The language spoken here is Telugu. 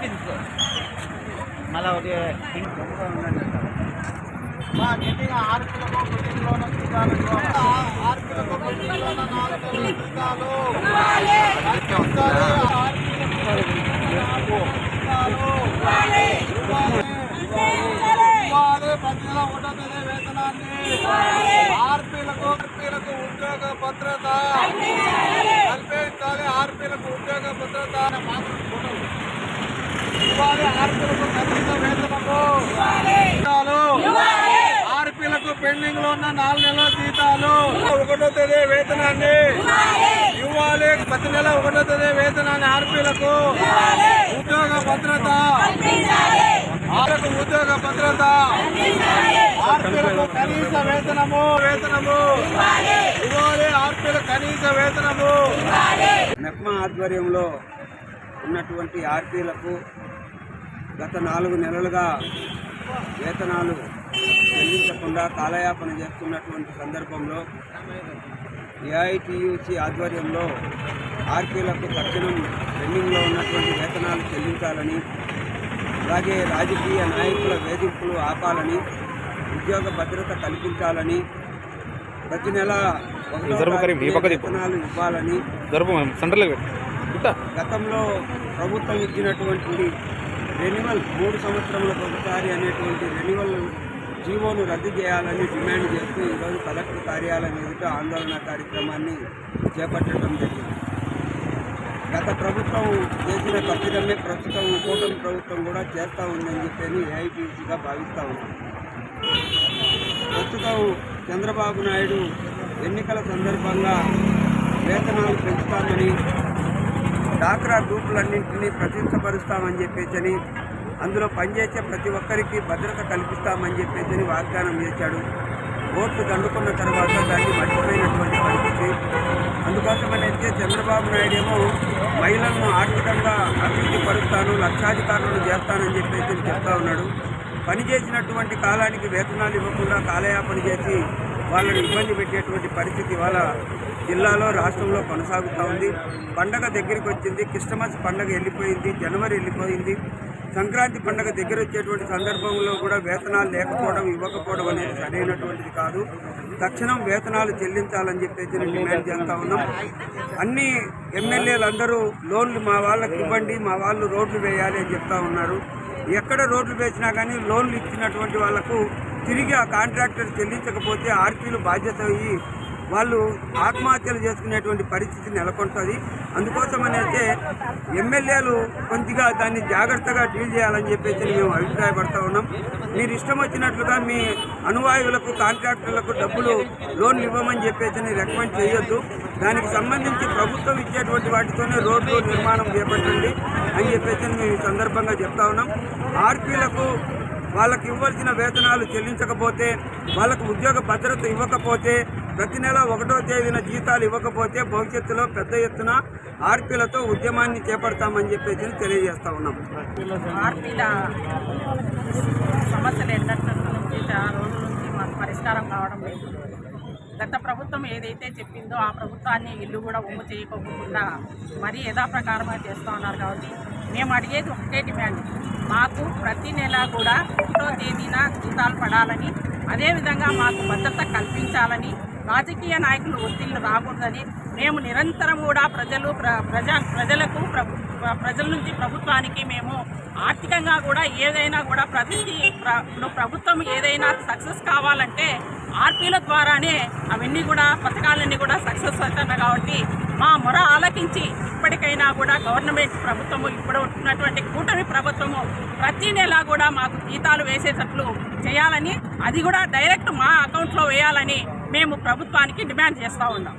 కనిపించు మళ్ళీ ఒకటి మా మీటింగ్ ఆరు కిలో మీటింగ్లోన ఆరు కిలో నాలుగు ఆరు కిలో జీతాలు ఇవ్వాలి. ఇవ్వాలి. ప్రతి నెల ఒకటో తేదీ వేతనాన్ని ఆర్పీలకు ఆర్పీలకు ఉద్యోగ భద్రత కల్పించాలి ఆర్పీలకు ఉద్యోగ భద్రత అనే మాత్రం చూడాలి. ఇవ్వాలి ఆర్పీలకు వేతనము పెండింగ్లో ఉన్న నాలుగు నెలల జీతాలు. ఒకటో తేదీ వేతనాన్ని ఇవ్వాలి. ప్రతి నెల ఒకటో తేదీ వేతనాన్ని ఆర్పీలకు ఉద్యోగ భద్రత. ఆర్పీలకు ఉద్యోగ భద్రత. ఆర్పీలకు కనీస వేతనము వేతనము. ఇవ్వాలి. ఆర్పీలకు కనీస వేతనము. మెప్మా ఆధ్వర్యంలో ఉన్నటువంటి ఆర్పీలకు గత నాలుగు నెలలుగా వేతనాలు చెల్లించకుండా కాలయాపన చేస్తున్నటువంటి సందర్భంలో ఏఐటియుసి ఆధ్వర్యంలో ఆర్పీలకు తక్షణం పెండింగ్లో ఉన్నటువంటి వేతనాలు చెల్లించాలని అలాగే రాజకీయ నాయకుల వేధింపులు ఆపాలని ఉద్యోగ భద్రత కల్పించాలని ప్రతి నెల. వేతనాలు ఇవ్వాలని గతంలో ప్రభుత్వం ఇచ్చినటువంటి రెన్యువల్ మూడు సంవత్సరములకు ఒకసారి అనేటువంటి రెన్యువల్ జీవోను రద్దు చేయాలని డిమాండ్ చేస్తూ ఈరోజు కలెక్టర్ కార్యాలయం ఎదుట ఆందోళన కార్యక్రమాన్ని చేపట్టడం జరిగింది. గత ప్రభుత్వం చేసిన తప్పిదమే ప్రస్తుతం కూటమి ప్రభుత్వం కూడా చేస్తూ ఉందని చెప్పని ఏఐటీసీగా భావిస్తూ ఉన్నాం. ప్రస్తుతం చంద్రబాబు నాయుడు ఎన్నికల సందర్భంగా వేతనాలు పెంచుతామని డాక్రా గ్రూపులన్నింటినీ ప్రతిష్టపరుస్తామని చెప్పేసి అందులో పనిచేసే ప్రతి ఒక్కరికి భద్రత కల్పిస్తామని చెప్పేసి వాగ్దానం చేశాడు. ఓట్లు దండుకున్న తర్వాత దాన్ని మర్చిపోయినటువంటి పరిస్థితి. అందుకోసమనైతే చంద్రబాబు నాయుడు ఏమో మహిళలను ఆర్థికంగా అభివృద్ధి పరుస్తాను లక్షాధికారులను చేస్తానని చెప్పేసి చెప్తా ఉన్నాడు. పని చేసినటువంటి కాలానికి వేతనాలు ఇవ్వకుండా కాలయాపన చేసి వాళ్ళని ఇబ్బంది పెట్టేటువంటి పరిస్థితి ఇవాళ జిల్లాలో రాష్ట్రంలో కొనసాగుతూ ఉంది. పండగ దగ్గరికి వచ్చింది. క్రిస్టమస్ పండగ వెళ్ళిపోయింది. జనవరి వెళ్ళిపోయింది. సంక్రాంతి పండగ దగ్గర వచ్చేటువంటి సందర్భంలో కూడా వేతనాలు లేకపోవడం ఇవ్వకపోవడం అనేది సరైనటువంటిది కాదు. తక్షణం వేతనాలు చెల్లించాలని చెప్పేసి నేను డిమాండ్ చేస్తూ ఉన్నాం. అన్ని ఎమ్మెల్యేలు అందరూ లోన్లు మా వాళ్ళకి ఇవ్వండి మా వాళ్ళు రోడ్లు వేయాలి అని చెప్తా ఉన్నారు. ఎక్కడ రోడ్లు వేసినా కానీ లోన్లు ఇచ్చినటువంటి వాళ్ళకు తిరిగి ఆ కాంట్రాక్టర్ చెల్లించకపోతే ఆర్పీలు బాధ్యత అయ్యి వాళ్ళు ఆత్మహత్యలు చేసుకునేటువంటి పరిస్థితి నెలకొంటుంది. అందుకోసమని అయితే ఎమ్మెల్యేలు కొద్దిగా దాన్ని జాగ్రత్తగా డీల్ చేయాలని చెప్పేసి మేము అభిప్రాయపడతా ఉన్నాం. మీరు ఇష్టం వచ్చినట్లుగా మీ అనువాయువులకు కాంట్రాక్టర్లకు డబ్బులు లోన్లు ఇవ్వమని చెప్పేసి రికమెండ్ చేయొద్దు. దానికి సంబంధించి ప్రభుత్వం ఇచ్చేటువంటి వాటితోనే రోడ్లు నిర్మాణం చేపట్టండి అని చెప్పేసి మేము ఈ సందర్భంగా చెప్తా ఉన్నాం. ఆర్పీలకు వాళ్ళకి ఇవ్వాల్సిన వేతనాలు చెల్లించకపోతే వాళ్ళకు ఉద్యోగ భద్రత ఇవ్వకపోతే ప్రతి నెల ఒకటో తేదీన జీతాలు ఇవ్వకపోతే భవిష్యత్తులో పెద్ద ఎత్తున ఆర్పీలతో ఉద్యమాన్ని చేపడతామని చెప్పేసి తెలియజేస్తా ఉన్నాం. ఆర్పీల సమస్యలు ఎన్నటి నుంచి చాలా రోజుల నుంచి మాకు పరిష్కారం కావడం లేదు. గత ప్రభుత్వం ఏదైతే చెప్పిందో ఆ ప్రభుత్వాన్ని ఇల్లు కూడా ఒమ్ము చేయకోకుండా మరీ యథాప్రకారంగా చేస్తూ ఉన్నారు కాబట్టి మేము అడిగేది ఒకటే డిమాండ్. మాకు ప్రతి నెల కూడా ఒకటో తేదీన జీతాలు పడాలని అదేవిధంగా మాకు భద్రత కల్పించాలని రాజకీయ నాయకులు ఒత్తిళ్ళు రాకూడదని మేము నిరంతరం కూడా ప్రజలు ప్ర- ప్రజా ప్రజలకు ప్రభు ప్రజల నుంచి ప్రభుత్వానికి మేము ఆర్థికంగా కూడా ఏదైనా కూడా ప్రతి ప్రభుత్వం ఏదైనా సక్సెస్ కావాలంటే ఆర్పీల ద్వారానే అవన్నీ కూడా పథకాలన్నీ కూడా సక్సెస్ అవుతున్నాయి కాబట్టి మా మొర ఆలకించి ఇప్పటికైనా కూడా గవర్నమెంట్ ప్రభుత్వము ఇప్పుడు ఉన్నటువంటి కూటమి ప్రభుత్వము ప్రతి నెల కూడా మాకు జీతాలు వేసేటట్లు చేయాలని అది కూడా డైరెక్ట్ మా అకౌంట్లో వేయాలని మేము ప్రభుత్వానికి డిమాండ్ చేస్తూ ఉన్నాం.